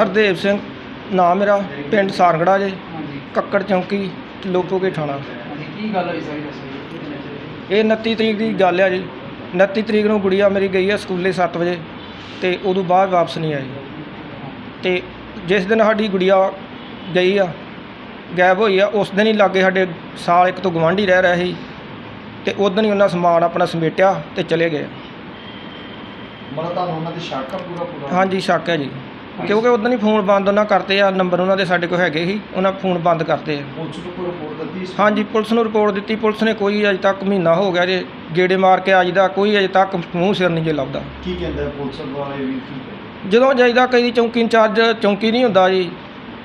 ਹਰਦੇਵ ਸਿੰਘ ਨਾਮ ਮੇਰਾ ਪਿੰਡ ਸਾਰਗੜਾ ਜੇ ਹਾਂਜੀ। ਕੱਕੜ ਚੌਂਕੀ ਲੋਪੋਗੇ ਥਾਣਾ। ਹਾਂਜੀ ਕੀ ਗੱਲ ਹੋਈ ਸਾਰੀ ਦੱਸੋ ਇਹ 29 ਤਰੀਕ ਦੀ ਗੱਲ ਆ ਜੀ। 29 ਤਰੀਕ ਨੂੰ ਗੁੜੀਆ ਮੇਰੀ ਗਈ ਆ ਸਕੂਲੇ 7 ਵਜੇ ਤੇ ਉਦੋਂ ਬਾਅਦ ਵਾਪਸ ਨਹੀਂ ਆਈ। ਤੇ ਜਿਸ ਦਿਨ ਸਾਡੀ ਗੁੜੀਆ ਗਈ ਆ ਗਾਇਬ ਹੋਈ ਆ ਉਸ ਦਿਨ ਹੀ ਲਾਗੇ ਸਾਡੇ ਸਾਲ ਇੱਕ ਤੋਂ ਗਵਾਂਢੀ ਰਹਿ ਰਿਹਾ ਸੀ ਤੇ ਉਦੋਂ ਹੀ ਉਹਨਾਂ ਸਮਾਨ ਆਪਣਾ ਸਮੇਟਿਆ ਤੇ ਚਲੇ ਗਏ। ਮਤਲਬ ਤੁਹਾਨੂੰ ਉਹਨਾਂ ਦੀ ਸ਼ੱਕ ਆ ਪੂਰਾ ਪੂਰਾ ਹਾਂਜੀ ਸ਼ੱਕ ਹੈ ਜੀ। ਕਿਉਂਕਿ ਉਦੋਂ ਹੀ ਫੋਨ ਬੰਦ ਉਹਨਾਂ ਕਰਤੇ ਆ ਨੰਬਰ ਉਹਨਾਂ ਦੇ ਸਾਡੇ ਕੋਲ ਹੈਗੇ ਸੀ ਉਹਨਾਂ ਫੋਨ ਬੰਦ ਕਰਤੇ ਆ। ਪੁਲਿਸ ਨੂੰ ਕੋਈ ਰਿਪੋਰਟ ਦਿੱਤੀ ਹਾਂਜੀ ਪੁਲਿਸ ਨੂੰ ਰਿਪੋਰਟ ਦਿੱਤੀ ਪੁਲਿਸ ਨੇ ਕੋਈ ਅਜੇ ਤੱਕ ਮਹੀਨਾ ਹੋ ਗਿਆ ਜੇ ਗੇੜੇ ਮਾਰ ਕੇ ਆਜਦਾ ਕੋਈ ਅਜੇ ਤੱਕ ਮੂੰਹ ਸਿਰ ਨਹੀਂ ਜੇ ਲੱਭਦਾ। ਕੀ ਕਹਿੰਦੇ ਆ ਪੁਲਿਸ ਵਾਲੇ ਵੀ ਕੀ ਕਹਿੰਦੇ? ਜਦੋਂ ਜਾਈਦਾ ਕਈ ਚੌਂਕੀ ਇੰਚਾਰਜ ਚੌਂਕੀ ਨਹੀਂ ਹੁੰਦਾ ਜੀ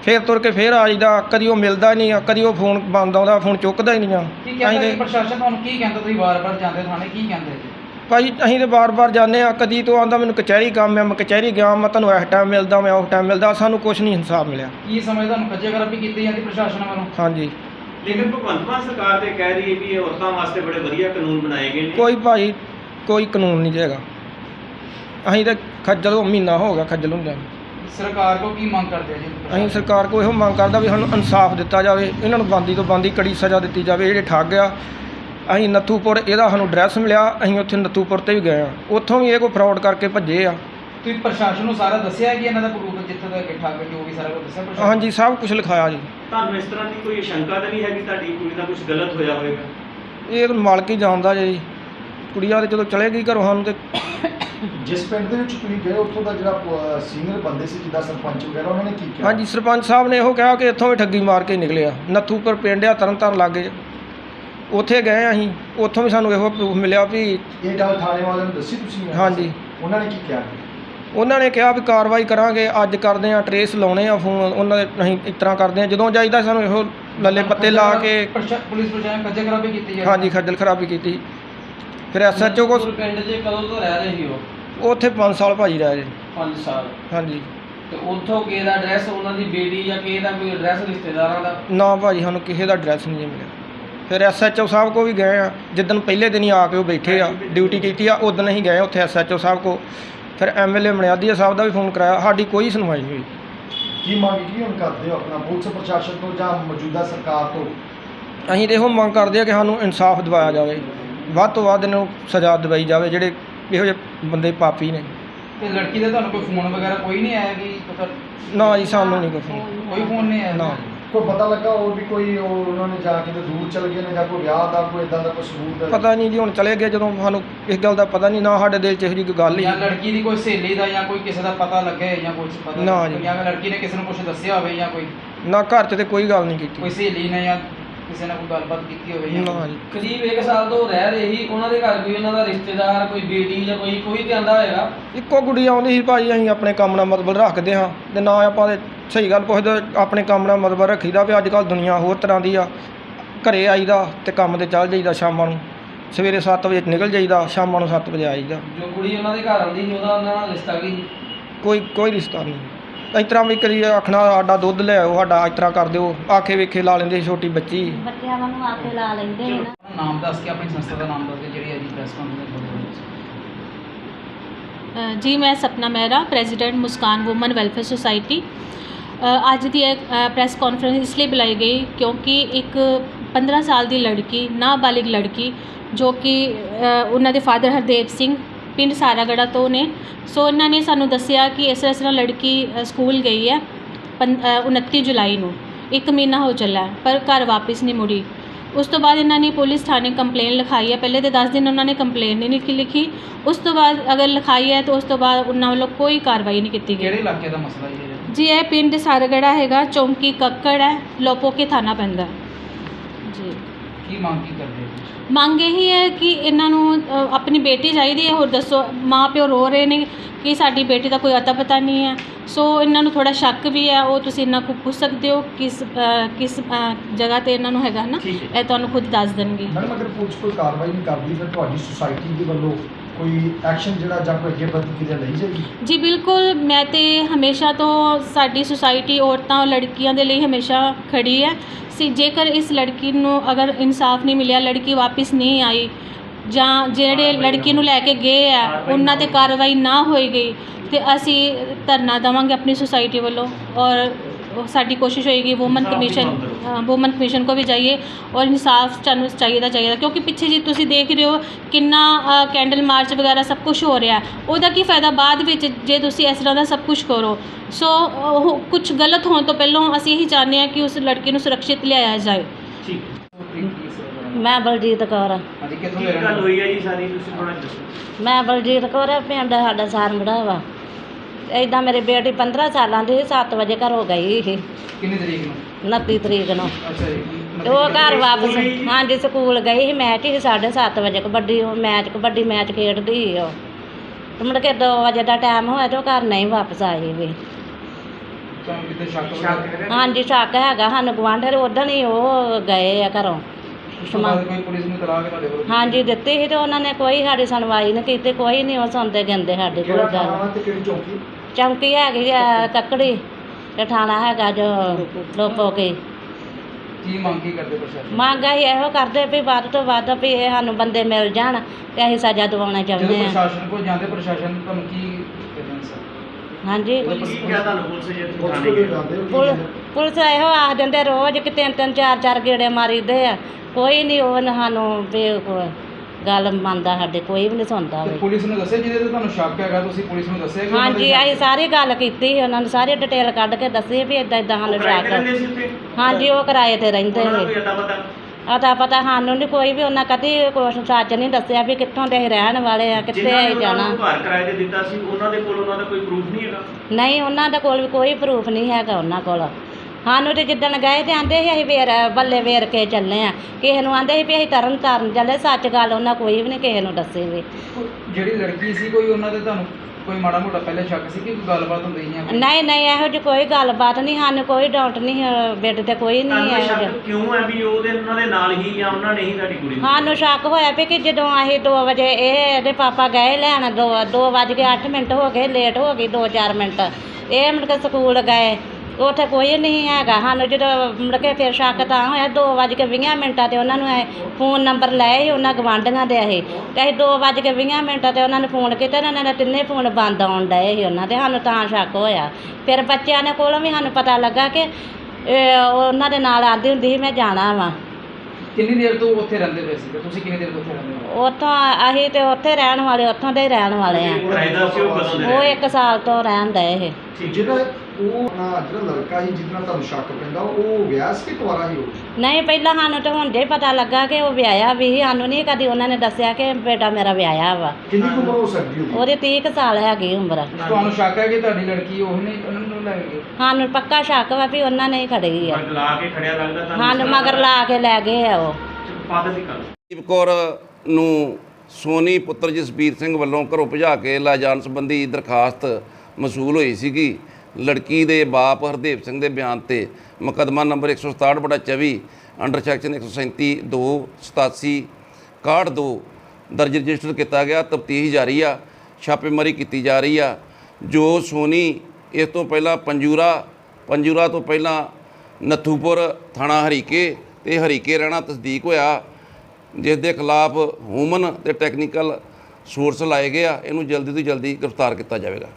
ਫੇਰ ਤੁਰ ਕੇ ਫੇਰ ਆਜਦਾ ਕਦੀ ਉਹ ਮਿਲਦਾ ਨਹੀਂ ਆ ਕਦੀ ਉਹ ਫੋਨ ਬੰਦ ਆਉਂਦਾ ਫੋਨ ਚੁੱਕਦਾ ਹੀ ਨਹੀਂ ਆ। ਕੀ ਅਸੀਂ ਕਹਿੰਦਾ ਤੇ ਪ੍ਰਸ਼ਾਸਨ ਤੁਹਾਨੂੰ ਕੀ ਕਹਿੰਦਾ ਤੁਸੀਂ ਵਾਰ-ਵਾਰ ਜਾਂਦੇ ਥਾਣੇ ਕੀ ਕਹਿੰਦੇ ਜੀ? ਭਾਈ ਅਸੀਂ ਤੇ ਬਾਰ-ਬਾਰ ਜਾਂਦੇ ਆ ਕਦੀ ਤੋਂ ਆਂਦਾ ਮੈਨੂੰ ਕਚਹਿਰੀ ਕੰਮ ਆ ਮੈਂ ਕਚਹਿਰੀ ਗਿਆ ਮੈਂ ਤੁਹਾਨੂੰ ਇਸ ਟਾਈਮ ਮਿਲਦਾ ਮੈਂ ਉਸ ਟਾਈਮ ਮਿਲਦਾ ਸਾਨੂੰ ਕੁਝ ਨਹੀਂ ਇਨਸਾਫ ਮਿਲਿਆ। ਕੀ ਸਮਝ ਤੁਹਾਨੂੰ ਕੱਜੇ ਵੀ ਕੀਤੀ ਜਾਂਦੀ ਪ੍ਰਸ਼ਾਸਨ ਵੱਲੋਂ? ਹਾਂਜੀ। ਲੇਕਿਨ ਭਗਵੰਤ ਮਾਨ ਸਰਕਾਰ ਤੇ ਕਹਿ ਰਹੀ ਹੈ ਵੀ ਇਹ ਔਰਤਾਂ ਵਾਸਤੇ ਬੜੇ ਵਧੀਆ ਕਾਨੂੰਨ ਬਣਾਏ ਗਏ ਨੇ। ਕੋਈ ਭਾਈ ਕੋਈ ਕਾਨੂੰਨ ਨਹੀਂ ਹੈਗਾ। ਅਸੀਂ ਤਾਂ ਖੱਜਲ ਹੋ ਮਹੀਨਾ ਹੋ ਗਿਆ ਖੱਜਲ ਹੁੰਦਿਆਂ ਨੂੰ। ਸਰਕਾਰ ਕੋ ਕੀ ਮੰਗ ਕਰਦੇ ਆ ਜੀ? ਅਸੀਂ? ਸਰਕਾਰ ਕੋਲ ਇਹੋ ਮੰਗ ਕਰਦਾ ਵੀ ਸਾਨੂੰ ਇਨਸਾਫ ਦਿੱਤਾ ਜਾਵੇ ਇਹਨਾਂ ਨੂੰ ਬੰਦੀ ਤੋਂ ਬੰਦੀ ਕੜੀ ਸਜ਼ਾ ਦਿੱਤੀ ਜਾਵੇ ਜਿਹੜੇ ਠੱਗ ਆ ਅਸੀਂ ਨੱਥੂਪੁਰ ਇਹਦਾ ਸਾਨੂੰ ਐਡਰੈਸ ਮਿਲਿਆ ਅਸੀਂ ਉੱਥੇ ਨੱਥੂਪੁਰ ਤੇ ਵੀ ਗਏ ਆ ਉੱਥੋਂ ਵੀ ਇਹ ਕੋਈ ਫਰਾਡ ਕਰਕੇ ਭੱਜੇ ਆ। ਤੁਸੀਂ ਪ੍ਰਸ਼ਾਸਨ ਨੂੰ ਸਾਰਾ ਦੱਸਿਆ ਕਿ ਇਹਨਾਂ ਦਾ ਪ੍ਰੂਫ ਜਿੱਥੇ ਦਾ ਇਕੱਠਾ ਕਰਕੇ ਜੋ ਵੀ ਸਾਰਾ ਕੁਝ ਦੱਸਿਆ ਪ੍ਰਸ਼ਾਸਨ? ਹਾਂਜੀ ਸਭ ਕੁਝ ਲਿਖਾਇਆ ਜੀ। ਤੁਹਾਨੂੰ ਇਸ ਤਰ੍ਹਾਂ ਦੀ ਕੋਈ ਸ਼ੰਕਾ ਤਾਂ ਨਹੀਂ ਹੈਗੀ ਤੁਹਾਡੀ ਕੁੜੀ ਨਾਲ ਕੁਝ ਗਲਤ ਹੋਇਆ ਹੋਵੇਗਾ? ਇਹ ਤਾਂ ਮਾਲਕ ਹੀ ਜਾਣਦਾ ਜੀ ਕੁੜੀਆਂ ਤੇ ਜਦੋਂ ਚਲੇ ਗਈ ਘਰੋਂ ਸਾਨੂੰ ਤੇ ਜਿਸ ਪਿੰਡ ਦੇ ਵਿੱਚ ਤੁਸੀਂ ਗਏ ਉੱਥੋਂ ਦਾ ਜਿਹੜਾ ਸੀਨੀਅਰ ਬੰਦੇ ਸੀ ਜਿੱਦਾਂ ਸਰਪੰਚ ਵਗੈਰਾ ਉਹਨਾਂ ਨੇ ਕੀ ਕਿਹਾ? ਹਾਂਜੀ ਸਰਪੰਚ ਸਾਹਿਬ ਨੇ ਇਹੋ ਕਿਹਾ ਕਿ ਇੱਥੋਂ ਵੀ ਠੱਗੀ ਮਾਰ ਕੇ ਨਿਕਲਿਆ ਨੱਥੂਪੁਰ ਪਿੰਡ ਆ ਤਰਨ ਤਾਰਨ ਲਾਗੇ। ਉੱਥੇ ਗਏ ਅਸੀਂ ਉੱਥੋਂ ਵੀ ਸਾਨੂੰ ਇਹੋ ਪ੍ਰੂਫ ਮਿਲਿਆ ਵੀ ਇਹ ਗੱਲ ਥਾਣੇ ਵਾਲਿਆਂ ਨੂੰ ਦੱਸੀ ਤੁਸੀਂ ਹਾਂਜੀ। ਉਹਨਾਂ ਨੇ ਕੀ ਕਿਹਾ? ਉਹਨਾਂ ਨੇ ਕਿਹਾ ਵੀ ਕਾਰਵਾਈ ਕਰਾਂਗੇ ਅੱਜ ਕਰਦੇ ਆ ਟਰੇਸ ਲਾਉਣੇ ਆ ਫੋਨ ਉਹਨਾਂ ਦੇ ਅਸੀਂ ਇਸ ਤਰ੍ਹਾਂ ਕਰਦੇ ਆ ਜਦੋਂ ਜਾਈਦਾ ਸਾਨੂੰ ਇਹੋ ਲੱਲੇ ਪੱਤੇ ਲਾ ਕੇ ਪ੍ਰਸ਼ਾ- ਪੁਲਿਸ ਪ੍ਰਸ਼ਾਸਨ ਕੱਜੇ ਖਰਾਬੀ ਕੀਤੀ ਜਾਂਦੀ ਹਾਂਜੀ ਖੱਜਲ ਖਰਾਬੀ ਕੀਤੀ। ਫਿਰ ਐਸਐਚਓ ਕੋ ਪਿੰਡ 'ਚ ਕਦੋਂ ਤੋਂ ਰਹਿ ਰਹੇ ਸੀ ਉਹ ਉੱਥੇ 5 ਸਾਲ ਭਾਜੀ ਰਹੇ ਜੀ 5 ਸਾਲ। ਹਾਂਜੀ। ਤੇ ਉੱਥੋਂ ਕਿਹਦਾ ਐਡਰੈਸ ਉਹਨਾਂ ਦੀ ਬੇਟੀ ਜਾਂ ਕਿਹਦਾ ਕੋਈ ਐਡਰੈਸ ਰਿਸ਼ਤੇਦਾਰਾਂ ਦਾ? ਨਾ ਭਾਜੀ ਸਾਨੂੰ ਕਿਸੇ ਦਾ ਐਡਰੈਸ ਨਹੀਂ ਜੀ ਮਿਲਿਆ। ਫਿਰ ਐਸਐਚਓ ਸਾਹਿਬ ਕੋ ਵੀ ਗਏ ਆ। ਜਿੱਦਣ ਪਹਿਲੇ ਦਿਨ ਹੀ ਆ ਕੇ ਉਹ ਬੈਠੇ ਆ ਡਿਊਟੀ ਕੀਤੀ ਆ ਉਦੋਂ ਅਸੀਂ ਗਏ ਉੱਥੇ ਐਸਐਚਓ ਸਾਹਿਬ ਕੋ। ਫਿਰ ਐਮਐਲਏ ਮਣਿਆਦੀਆ ਸਾਹਿਬ ਦਾ ਵੀ ਫੋਨ ਕਰਾਇਆ ਸਾਡੀ ਕੋਈ ਸੁਣਵਾਈ ਨਹੀਂ ਹੋਈ। ਕੀ ਮੰਗ ਕੀ ਹੁਣ ਕਰਦੇ ਹੋ ਆਪਣਾ ਪੁਲਿਸ ਪ੍ਰਸ਼ਾਸਨ ਤੋਂ ਜਾਂ ਮੌਜੂਦਾ ਸਰਕਾਰ ਤੋਂ? ਅਸੀਂ ਤੇ ਇਹੋ ਮੰਗ ਕਰਦੇ ਆ ਕਿ ਸਾਨੂੰ ਇਨਸਾਫ ਦਿਵਾਇਆ ਜਾਵੇ। ਵੱਧ ਤੋਂ ਵੱਧ ਇਹਨੂੰ ਸਜ਼ਾ ਦਿਵਾਈ ਜਾਵੇ ਜਿਹੜੇ ਇਹੋ ਜਿਹੇ ਬੰਦੇ ਪਾਪੀ ਨੇ। ਤੇ ਲੜਕੀ ਦਾ ਤੁਹਾਨੂੰ ਕੋਈ ਫੋਨ ਵਗੈਰਾ ਕੋਈ ਨਹੀਂ ਆਇਆ ਕਿ ਪਤਾ ਨਾ ਜੀ ਸਾਨੂੰ ਨਹੀਂ ਕੋਈ ਫੋਨ। ਕੋਈ ਫੋਨ ਨਹੀਂ ਆਇਆ? ਨਾ। ਕੋਈ ਪਤਾ ਲੱਗਾ ਹੋਰ ਵੀ ਕੋਈ ਉਹ ਉਹਨਾਂ ਨੇ ਜਾ ਕੇ ਤੇ ਦੂਰ ਚਲ ਗਏ ਨੇ ਜਾਂ ਕੋਈ ਵਿਆਹ ਦਾ ਕੋਈ ਇਦਾਂ ਦਾ ਕੋਈ ਸਬੂਤ ਪਤਾ ਨਹੀਂ ਜੀ ਹੁਣ ਚਲੇ ਗਏ ਜਦੋਂ ਸਾਨੂੰ ਇਸ ਗੱਲ ਦਾ ਪਤਾ ਨਹੀਂ ਨਾ ਸਾਡੇ ਦਿਲ 'ਚ ਇਹੋ ਜਿਹੀ ਕੋਈ ਗੱਲ ਹੀ ਜਾਂ ਲੜਕੀ ਦੀ ਕੋਈ ਸਹੇਲੀ ਦਾ ਜਾਂ ਕੋਈ ਕਿਸੇ ਦਾ ਪਤਾ ਲੱਗੇ ਜਾਂ ਕੁਝ ਪਤਾ ਨਾ ਜੀ। ਜਾਂ ਲੜਕੀ ਨੇ ਕਿਸੇ ਨੂੰ ਕੁਝ ਦੱਸਿਆ ਹੋਵੇ ਜਾਂ ਕੋਈ ਨਾ ਘਰ 'ਚ ਤੇ ਕੋਈ ਗੱਲ ਨਹੀਂ ਕੋਈ ਕੀਤੀ ਸਹੇਲੀ ਨੇ ਜਾਂ ਕਿਸੇ ਨਾਲ ਕੋਈ ਗੱਲਬਾਤ ਕੀਤੀ ਹੋਵੇ ਜਾਂ ਨਾ ਜੀ। ਕਰੀਬ 1 ਸਾਲ ਤੋਂ ਰਹਿ ਰਹੇ ਸੀ ਉਹਨਾਂ ਦੇ ਘਰ ਕੋਈ ਉਹਨਾਂ ਦਾ ਰਿਸ਼ਤੇਦਾਰ ਕੋਈ ਬੇਟੀ ਜਾਂ ਕੋਈ ਕੋਈ ਤੇ ਆਂਦਾ ਹੋਏਗਾ। ਇੱਕੋ ਗੁੱਡੀ ਆਉਂਦੀ ਸੀ ਭਾਜੀ ਅਸੀਂ ਆਪਣੇ ਕੰਮ ਨਾਲ ਮਤਲਬ ਰੱਖਦੇ ਹਾਂ ਤੇ ਨਾ ਆਪਾਂ ਤੇ ਸਹੀ ਗੱਲ ਪੁੱਛਦੇ ਆਪਣੇ ਕੰਮ ਨਾਲ ਮਤਲਬ ਰੱਖੀਦਾ ਵੀ ਅੱਜ ਕੱਲ ਦੁਨੀਆ ਹੋਰ ਤਰ੍ਹਾਂ ਦੀ ਆ। ਘਰੇ ਆਈਦਾ ਤੇ ਕੰਮ ਤੇ ਚੱਲ ਜਾਈਦਾ ਸ਼ਾਮਾਂ ਨੂੰ। ਸਵੇਰੇ 7 ਵਜੇ ਨਿਕਲ ਜਾਈਦਾ ਸ਼ਾਮਾਂ ਨੂੰ 7 ਵਜੇ ਆਈਦਾ ਜੋ ਕੁੜੀ ਉਹਨਾਂ ਦੇ ਘਰ ਆਉਂਦੀ ਸੀ ਉਹਦਾ ਉਹਨਾਂ ਨਾਲ ਰਿਸ਼ਤਾ ਕੀ ਸੀ? ਕੋਈ ਕੋਈ ਰਿਸ਼ਤਾ ਨਹੀਂ। ਇਸ ਤਰ੍ਹਾਂ ਵੀ ਕਰੀ ਆਖਣਾ ਸਾਡਾ ਦੁੱਧ ਲੈ ਆਓ ਸਾਡਾ ਇਸ ਤਰ੍ਹਾਂ ਕਰ ਦਿਓ। ਆਖੇ ਵੇਖੇ ਲਾ ਲੈਂਦੇ ਸੀ ਛੋਟੀ ਬੱਚੀ। ਬੱਚਿਆਂ ਵਾਂਗੂ ਆ ਕੇ ਲਾ ਲੈਂਦੇ ਨੇ। ਨਾ ਨਾਮ ਦੱਸ ਕੇ ਆਪਣੀ ਸੰਸਥਾ ਦਾ ਨਾਮ ਦੱਸ ਕੇ ਜਿਹੜੀ ਅੱਜ ਪ੍ਰੈਸ ਕਾਨਫਰੰਸ ਹੋਈ ਅ, ਜੀ ਮੈਂ Sapna Mehra president Muskan women welfare society. ਅੱਜ ਦੀ ਇਹ ਪ੍ਰੈਸ ਕਾਨਫਰੰਸ ਇਸ ਲਈ ਬੁਲਾਈ ਗਈ ਕਿਉਂਕਿ ਇੱਕ 15 ਸਾਲ ਦੀ ਲੜਕੀ ਨਾਬਾਲਿਗ ਲੜਕੀ ਜੋ ਕਿ ਉਹਨਾਂ ਦੇ ਫਾਦਰ ਹਰਦੇਵ ਸਿੰਘ ਪਿੰਡ ਸਾਰਾਗੜਾ ਤੋਂ ਨੇ। ਸੋ ਇਹਨਾਂ ਨੇ ਸਾਨੂੰ ਦੱਸਿਆ ਕਿ ਇਸ ਇਸ ਤਰ੍ਹਾਂ ਲੜਕੀ ਸਕੂਲ ਗਈ ਹੈ ਪੰ- 29 ਜੁਲਾਈ ਨੂੰ। ਇੱਕ ਮਹੀਨਾ ਹੋ ਚੱਲਾ ਹੈ, ਪਰ ਘਰ ਵਾਪਸ ਨਹੀਂ ਮੁੜੀ। ਉਸ ਤੋਂ ਬਾਅਦ ਇਹਨਾਂ ਨੇ ਪੁਲਿਸ ਥਾਣੇ ਕੰਪਲੇਨ ਲਿਖਾਈ ਹੈ। ਪਹਿਲੇ ਤੇ 10 ਦਿਨ ਉਹਨਾਂ ਨੇ ਕੰਪਲੇਨ ਨਹੀਂ ਲਿਖੀ ਲਿਖੀ। ਉਸ ਤੋਂ ਬਾਅਦ ਅਗਰ ਲਿਖਾਈ ਹੈ ਤਾਂ ਉਸ ਤੋਂ ਬਾਅਦ ਉਹਨਾਂ ਵੱਲੋਂ ਕੋਈ ਕਾਰਵਾਈ ਨਹੀਂ ਕੀਤੀ ਕਿਹੜੇ ਗਈ ਇਲਾਕੇ ਦਾ ਮਸਲਾ ਜੀ ਇਹ ਜੀ ਇਹ ਪਿੰਡ ਸਾਰਗੜਾ ਹੈਗਾ ਚੌਂਕੀ ਕੱਕੜ ਹੈ ਲੋਪੋਕੇ ਥਾਣਾ ਪੈਂਦਾ। ਜੀ। ਕੀ ਮੰਗ ਕੀ ਕਰਦੇ ਹੋ ਤੁਸੀਂ? ਮੰਗ ਇਹੀ ਹੈ ਕਿ ਇਹਨਾਂ ਨੂੰ ਅ, ਆਪਣੀ ਬੇਟੀ ਚਾਹੀਦੀ ਹੈ ਹੋਰ ਦੱਸੋ ਮਾਂ ਪਿਓ ਰੋ ਰਹੇ ਨੇ ਕਿ ਸਾਡੀ ਬੇਟੀ ਦਾ ਕੋਈ ਅਤਾ ਪਤਾ ਨਹੀਂ ਹੈ। ਸੋ ਇਹਨਾਂ ਨੂੰ ਥੋੜਾ ਸ਼ੱਕ ਵੀ ਹੈ ਉਹ ਤੁਸੀਂ ਇਹਨਾਂ ਕੋਲ ਪੁੱਛ ਸਕਦੇ ਹੋ ਕਿਸ ਅ, ਕਿਸ ਅ, ਜਗ੍ਹਾ ਤੇ ਇਹਨਾਂ ਨੂੰ ਹੈਗਾ ਨਾ ਠੀਕ ਹੈ। ਇਹ ਤੁਹਾਨੂੰ ਖੁਦ ਦੱਸ ਦੇਣਗੇ। ਮੈਡਮ ਅਗਰ ਪੁਲਿਸ ਕੋਈ ਕਾਰਵਾਈ ਨਹੀਂ ਕਰਦੀ ਫਿਰ ਤੁਹਾਡੀ ਸੁਸਾਇਟੀ ਦੇ ਵੱਲੋਂ ਕੋਈ ਐਕਸ਼ਨ ਜਿਹੜਾ ਜਾਂ ਕੋਈ ਅੱਗੇ ਪ੍ਰਤੀਕਿਰਿਆ ਲਈ ਜਾਏਗੀ? ਜੀ ਬਿਲਕੁਲ। ਮੈਂ ਤੇ ਹਮੇਸ਼ਾ ਤੋਂ ਸਾਡੀ ਸੁਸਾਇਟੀ ਔਰਤਾਂ ਔਰ ਲੜਕੀਆਂ ਦੇ ਲਈ ਹਮੇਸ਼ਾ ਖੜੀ ਹੈ। ਸੀ ਜੇਕਰ ਇਸ ਲੜਕੀ ਨੂੰ ਅਗਰ ਇਨਸਾਫ ਨਹੀਂ ਮਿਲਿਆ ਲੜਕੀ ਵਾਪਸ ਨਹੀਂ ਆਈ ਜਾਂ ਜਿਹੜੇ ਲੜਕੀ ਨੂੰ ਲੈ ਕੇ ਗਏ ਆ ਉਹਨਾਂ ਤੇ ਕਾਰਵਾਈ ਨਾ ਹੋਈ ਗਈ ਤੇ ਅਸੀਂ ਧਰਨਾ ਦੇਵਾਂਗੇ ਆਪਣੀ ਸੁਸਾਇਟੀ ਵੱਲੋਂ ਔਰ ਸਾਡੀ ਕੋਸ਼ਿਸ਼ ਹੋਏਗੀ ਵੂਮਨ ਕਮਿਸ਼ਨ ਵੂਮਨ ਕਮਿਸ਼ਨ ਕੋ ਵੀ ਜਾਈਏ ਔਰ ਇਨਸਾਫ ਸਾਨੂੰ ਚਾਹੀਦਾ ਚਾਹੀਦਾ ਕਿਉਂਕਿ ਪਿੱਛੇ ਜੀ ਤੁਸੀਂ ਦੇਖ ਰਹੇ ਹੋ ਕਿੰਨਾ ਕੈਂਡਲ ਮਾਰਚ ਵਗੈਰਾ ਸਭ ਕੁਝ ਹੋ ਰਿਹਾ ਉਹਦਾ ਕੀ ਫਾਇਦਾ ਬਾਅਦ ਵਿੱਚ ਜੇ ਤੁਸੀਂ ਇਸ ਤਰ੍ਹਾਂ ਦਾ ਸਭ ਕੁਝ ਕਰੋ ਸੋ ਉਹ ਕੁਝ ਗਲਤ ਹੋਣ ਤੋਂ ਪਹਿਲਾਂ ਅਸੀਂ ਇਹੀ ਚਾਹੁੰਦੇ ਹਾਂ ਕਿ ਉਸ ਲੜਕੀ ਨੂੰ ਸੁਰੱਖਿਅਤ ਲਿਆਇਆ ਜਾਏ ਮੈਂ ਬਲਜੀਤ ਕੌਰ ਆ। ਹਾਂਜੀ ਕਿੱਥੋਂ ਗੱਲ? ਹੋਈ ਹੈ ਜੀ ਸਾਰੀ ਤੁਸੀਂ ਥੋੜਾ ਦੱਸੋ। ਮੈਂ ਬਲਜੀਤ ਕੌਰ ਆ, ਪਿੰਡ ਸਾਡਾ ਸਾਰਮੜਾ ਵਾ ਏਦਾਂ ਮੇਰੀ ਬੇਟੀ 15 ਸਾਲਾਂ ਦੀ 7 ਵਜੇ ਘਰੋਂ ਗਈ ਸੀ। ਕਿੰਨੀ ਤਰੀਕ ਨੂੰ? 29 ਤਰੀਕ ਨੂੰ। ਅੱਛਾ ਜੀ ਤੇ ਉਹ ਘਰ ਵਾਪਸ? ਹਾਂਜੀ ਸਕੂਲ ਗਈ ਸੀ ਮੈਚ ਸੀ 7:30 ਵਜੇ ਕਬੱਡੀ ਉਹ ਮੈਚ ਕਬੱਡੀ ਮੈਚ ਖੇਡਦੀ ਸੀ ਉਹ। ਤੇ ਮੁੜ ਕੇ 2 ਵਜੇ ਦਾ ਟਾਈਮ ਹੋਇਆ ਤੇ ਉਹ ਘਰ ਨਹੀਂ ਵਾਪਸ ਆਈ ਵੀ। ਤੁਹਾਨੂੰ ਕਿਤੇ ਸ਼ੱਕ ਵਗੈਰਾ? ਹਾਂਜੀ ਸ਼ੱਕ ਹੈਗਾ ਸਾਨੂੰ ਗਵਾਂਢਰ ਉਦੋਂ ਹੀ ਉਹ ਗਏ ਆ ਘਰੋਂ। ਬਾਅਦ ਕੋਈ ਪੁਲਿਸ ਨੂੰ ਤਲਾਕ ਤੁਹਾਡੇ ਕੋਲ? ਹਾਂਜੀ ਦਿੱਤੀ ਸੀ ਤੇ ਉਹਨਾਂ ਨੇ ਕੋਈ ਸਾਡੀ ਸੁਣਵਾਈ ਨਹੀਂ ਕੀਤੀ ਕੋਈ ਨਹੀਂ ਉਹ ਸੁਣਦੇ ਗਿੰਦੇ ਸਾਡੀ ਥਾਣਾ ਗੱਲ। ਤੇ ਕਿਹੜੀ ਚੌਕੀ? ਚੌਂਕੀ ਹੈਗੀ ਆ ਕੱਕੜੀ ਤੇ ਥਾਣਾ ਹੈਗਾ ਜੋ ਲੋਪੋ ਕੇ। ਕੀ ਮੰਗ ਕੀ ਕਰਦੇ ਪ੍ਰਸ਼ਾਸਨ? ਮੰਗ ਅਸੀਂ ਇਹੋ ਕਰਦੇ ਵੀ ਵੱਧ ਤੋਂ ਵੱਧ ਵੀ ਇਹ ਸਾਨੂੰ ਬੰਦੇ ਮਿਲ ਜਾਣ ਤੇ ਅਸੀਂ ਸਜ਼ਾ ਦਿਵਾਉਣਾ ਜਦੋਂ ਚਾਹੁੰਦੇ ਹਾਂ। ਪ੍ਰਸ਼ਾਸਨ ਕੋਲ ਜਾਂਦੇ ਪ੍ਰਸ਼ਾਸਨ ਤੁਹਾਨੂੰ ਕੀ ਕਹਿੰਦੇ ਸਰ? ਹਾਂਜੀ। ਕੀ ਕਿਹਾ ਤੁਹਾਨੂੰ ਪੁਲਿਸ ਜੇ ਤੁਸੀਂ ਪੁਲਿਸ ਥਾਣੇ ਗਏ? ਪੁਲ-? ਪੁਲਿਸ ਇਹੋ ਆਖ ਦਿੰਦੇ ਰੋਜ਼ ਕਿ ਤਿੰਨ ਤਿੰਨ ਚਾਰ ਚਾਰ ਗੇੜੇ ਮਾਰੀਦੇ ਆ। ਕੋਈ ਨਹੀਂ ਉਹ ਸਾਨੂੰ ਗੱਲ ਮੰਨਦਾ ਸਾਡੇ ਕੋਈ ਵੀ ਨਹੀਂ ਸੁਣਦਾ ਤੇ ਵੀ। ਪੁਲਿਸ ਨੂੰ ਦੱਸਿਆ ਜਿਹਦੇ ਤੇ ਤੁਹਾਨੂੰ ਸ਼ੱਕ ਹੈਗਾ ਤੁਸੀਂ ਪੁਲਿਸ ਨੂੰ ਦੱਸਿਆ ਕਿ ਹਾਂਜੀ ਅਸੀਂ ਸਾਰੀ ਗੱਲ ਕੀਤੀ ਸੀ ਉਹਨਾਂ ਨੇ ਸਾਰੀ ਡਿਟੇਲ ਕੱਢ ਕੇ ਦੱਸੀ ਵੀ ਇਦਾਂ ਇਦਾਂ ਸਾਨੂੰ ਕਿਰਾਏ ਤੇ ਸ਼ੱਕ ਰਹਿੰਦੇ ਸੀ ਉੱਥੇ? ਹਾਂਜੀ ਉਹ ਕਿਰਾਏ ਤੇ ਰਹਿੰਦੇ ਉਹਨਾਂ ਦਾ ਨੇ ਕੋਈ ਅਤਾ ਪਤਾ? ਅਤਾ ਪਤਾ ਸਾਨੂੰ ਨਹੀਂ ਕੋਈ ਵੀ ਉਹਨਾਂ ਕਦੀ ਕੁਛ ਸੱਚ ਨਹੀਂ ਦੱਸਿਆ ਵੀ ਕਿੱਥੋਂ ਦੇ ਅਸੀਂ ਰਹਿਣ ਵਾਲੇ ਆ ਕਿੱਥੇ ਅਸੀਂ ਜਾਣਾ ਨੂੰ ਘਰ ਕਿਰਾਏ ਤੇ ਦਿੱਤਾ ਸੀ ਉਹਨਾਂ ਦੇ ਕੋਲ ਉਹਨਾਂ ਦਾ ਕੋਈ ਪ੍ਰੂਫ ਨਹੀਂ ਹੈਗਾ? ਨਹੀਂ ਉਹਨਾਂ ਦਾ ਕੋਲ ਵੀ ਕੋਈ ਪ੍ਰੂਫ ਨਹੀਂ ਹੈਗਾ ਉਹਨਾਂ ਕੋਲ। ਸਾਨੂੰ ਤੇ ਜਿੱਦਣ ਗਏ ਤੇ ਆਂਦੇ ਸੀ ਅਸੀਂ ਵੇਰ ਬੱਲੇ ਵੇਰ ਕੇ ਚੱਲੇ ਆ। ਕਿਸੇ ਨੂੰ ਆਂਦੇ ਸੀ ਵੀ ਅਸੀਂ ਤਰਨ ਤਾਰਨ ਚੱਲੇ ਸੱਚ ਗੱਲ ਉਹਨਾਂ ਕੋਈ ਵੀ ਨਹੀਂ ਕਿਸੇ ਨੂੰ ਦੱਸੀ ਵੀ। ਜਿਹੜੀ ਲੜਕੀ ਸੀ ਕੋਈ ਉਹਨਾਂ ਦੇ ਤੁਹਾਨੂੰ ਕੋਈ ਮਾੜਾ ਮੋਟਾ ਪਹਿਲੇ ਸ਼ੱਕ ਸੀ ਕਿ ਕੋਈ ਗੱਲਬਾਤ ਹੁੰਦੀ ਜਾਂ ਕੋਈ- ਨਹੀਂ ਨਹੀਂ ਇਹੋ ਜਿਹੀ ਕੋਈ ਗੱਲਬਾਤ ਨਹੀਂ ਸਾਨੂੰ ਕੋਈ ਡਾਊਟ ਨਹੀਂ ਅਹ ਬੈੱਡ ਤੇ ਕੋਈ ਨਹੀਂ ਤੁਹਾਨੂੰ ਇਹ ਇਹੋ ਜਿਹਾ। ਸ਼ੱਕ ਕਿਉਂ ਹੈ ਵੀ ਉਹਦੇ ਉਹਨਾਂ ਦੇ ਨਾਲ ਹੀ ਜਾਂ ਉਹਨਾਂ ਨੇ ਹੀ ਤੁਹਾਡੀ ਕੁੜੀ ਨੂੰ? ਸਾਨੂੰ ਸ਼ੱਕ ਹੋਇਆ ਵੀ ਕਿ ਜਦੋਂ ਅਸੀਂ 2 ਵਜੇ ਇਹ ਇਹਦੇ ਪਾਪਾ ਗਏ ਲੈਣ 2 2 ਵੱਜ ਕੇ 8 ਮਿੰਟ ਹੋ ਗਏ ਲੇਟ ਹੋ ਗਈ 2-4 ਮਿੰਟ। ਇਹ ਮੁੜ ਕੇ ਸਕੂਲ ਗਏ। ਉੱਥੇ ਕੋਈ ਨਹੀਂ ਹੈਗਾ। ਸਾਨੂੰ ਜਦੋਂ ਮੁੜ ਕੇ ਫਿਰ ਸ਼ੱਕ ਤਾਂ ਹੋਇਆ 2 ਵੱਜ ਕੇ 20 ਮਿੰਟਾਂ ਤੇ ਉਹਨਾਂ ਨੂੰ ਇਹ ਫੋਨ ਨੰਬਰ ਲਏ ਸੀ ਉਹਨਾਂ ਗਵਾਂਢੀਆਂ ਦੇ ਇਹ। ਤੇ ਅਸੀਂ 2 ਵੱਜ ਕੇ 20 ਮਿੰਟਾਂ ਤੇ ਉਹਨਾਂ ਨੂੰ ਫੋਨ ਕੀਤਾ ਤੇ ਉਹਨਾਂ ਨੇ ਤਿੰਨੇ ਫੋਨ ਬੰਦ ਆਉਣ ਡਏ ਸੀ ਉਹਨਾਂ ਦੇ। ਸਾਨੂੰ ਤਾਂ ਸ਼ੱਕ ਹੋਇਆ। ਫਿਰ ਬੱਚਿਆਂ ਨੇ ਕੋਲੋਂ ਵੀ ਸਾਨੂੰ ਪਤਾ ਲੱਗਾ ਕਿ ਇਹ ਉਹਨਾਂ ਦੇ ਨਾਲ ਆਂਦੀ ਹੁੰਦੀ ਸੀ ਮੈਂ ਜਾਣਾ ਵਾ। ਕਿੰਨੀ ਦੇਰ ਤੋਂ ਉੱਥੇ ਰਹਿੰਦੇ ਪਏ ਸੀ? ਤੇ ਤੁਸੀਂ ਕਿੰਨੀ ਦੇਰ ਤੋਂ ਉੱਥੇ ਰਹਿੰਦੇ ਹੋ? ਉੱਥੋਂ ਅਸੀਂ ਤੇ ਉੱਥੇ ਰਹਿਣ ਵਾਲੇ ਉੱਥੋਂ ਦੇ ਹੀ ਰਹਿਣ ਵਾਲੇ ਆ। ਕਿਰਾਏਦਾਰ ਸੀ ਉਹ ਕਦੋਂ ਦੇ ਉਹ ਰਹੇ? ਇੱਕ ਸਾਲ ਤੋਂ ਰਹਿਣ ਡਏ ਇਹ। ਜਿਹੜਾ ਉਹ ਆਪਣਾ ਜਿਹੜਾ ਲੜਕਾ ਸੀ ਜਿਹਦੇ ਨਾਲ ਤੁਹਾਨੂੰ ਸ਼ੱਕ ਪੈਂਦਾ ਉਹ ਵਿਆਹ ਸੀ ਕਿ ਕੁਆਰਾ ਸੀ ਉਹ ਨਹੀਂ ਪਹਿਲਾਂ ਸਾਨੂੰ ਤਾਂ ਹੁਣ ਜੇ ਪਤਾ ਲੱਗਾ ਕਿ ਉਹ ਵਿਆਹਿਆ ਵੀ ਸੀ। ਸਾਨੂੰ ਨਹੀਂ ਕਦੀ ਉਹਨਾਂ ਨੇ ਦੱਸਿਆ ਕਿ ਬੇਟਾ ਮੇਰਾ ਵਿਆਹਿਆ ਵਾ। ਕਿੰਨੀ ਕੁ ਉਮਰ ਹੋ ਸਕਦੀ ਹੋਊਗੀ? ਉਹਦੀ 30 ਕੁ ਸਾਲ ਹੈਗੀ ਉਮਰ। ਤੁਹਾਨੂੰ ਸ਼ੱਕ ਹੈ ਕਿ ਤੁਹਾਡੀ ਲੜਕੀ ਉਹ ਨੇ ਉਹਨਾਂ ਨੂੰ ਲੈ ਗਏ ਸਾਨੂੰ ਪੱਕਾ ਸ਼ੱਕ ਵਾ ਵੀ ਉਹਨਾਂ ਨੇ ਹੀ ਖੜੀ ਆ। ਮਗਰ ਲਾ ਕੇ ਖੜਿਆ ਲੱਗਦਾ ਤੁਹਾਨੂੰ ਸਾਨੂੰ ਮਗਰ ਲਾ ਕੇ ਲੈ ਗਏ ਆ ਉਹ। ਫਾਦਰ ਦੀ ਗੱਲ। ਦੀਪ ਕੌਰ ਨੂੰ ਸੋਨੀ ਪੁੱਤਰ ਜਸਬੀਰ ਸਿੰਘ ਵੱਲੋਂ ਘਰੋਂ ਭਜਾ ਕੇ ਲੈ ਜਾਣ ਸੰਬੰਧੀ ਦਰਖਾਸਤ ਮਸੂਲ ਹੋਈ ਸੀਗੀ। ਲੜਕੀ ਦੇ ਬਾਪ ਹਰਦੇਵ ਸਿੰਘ ਦੇ ਬਿਆਨ ਤੇ ਮੁਕੱਦਮਾ ਨੰਬਰ 167 ਬਟਾ 24 ਅੰਡਰ ਸੈਕਸ਼ਨ 137 2 87 62 ਦਰਜ ਰਜਿਸਟਰ ਕੀਤਾ ਗਿਆ, ਤਫਤੀਸ਼ ਜਾਰੀ ਆ, ਛਾਪੇਮਾਰੀ ਕੀਤੀ ਜਾ ਰਹੀ ਆ। ਜੋ ਸੋਨੀ, ਇਸ ਤੋਂ ਪਹਿਲਾਂ ਪੰਜੂਰਾ ਪੰਜੂਰਾ ਤੋਂ ਪਹਿਲਾਂ ਨੱਥੂਪੁਰ ਥਾਣਾ ਹਰੀਕੇ ਤੇ ਹਰੀਕੇ ਰਹਿਣਾ ਤਸਦੀਕ ਹੋਇਆ। ਜਿਸ ਦੇ ਖਿਲਾਫ ਹੂਮਨ ਤੇ ਟੈਕਨੀਕਲ ਸੋਰਸ ਲਾਏ ਗਏ ਆ, ਇਹਨੂੰ ਜਲਦੀ ਤੋਂ ਜਲਦੀ ਗ੍ਰਿਫਤਾਰ ਕੀਤਾ ਜਾਵੇਗਾ।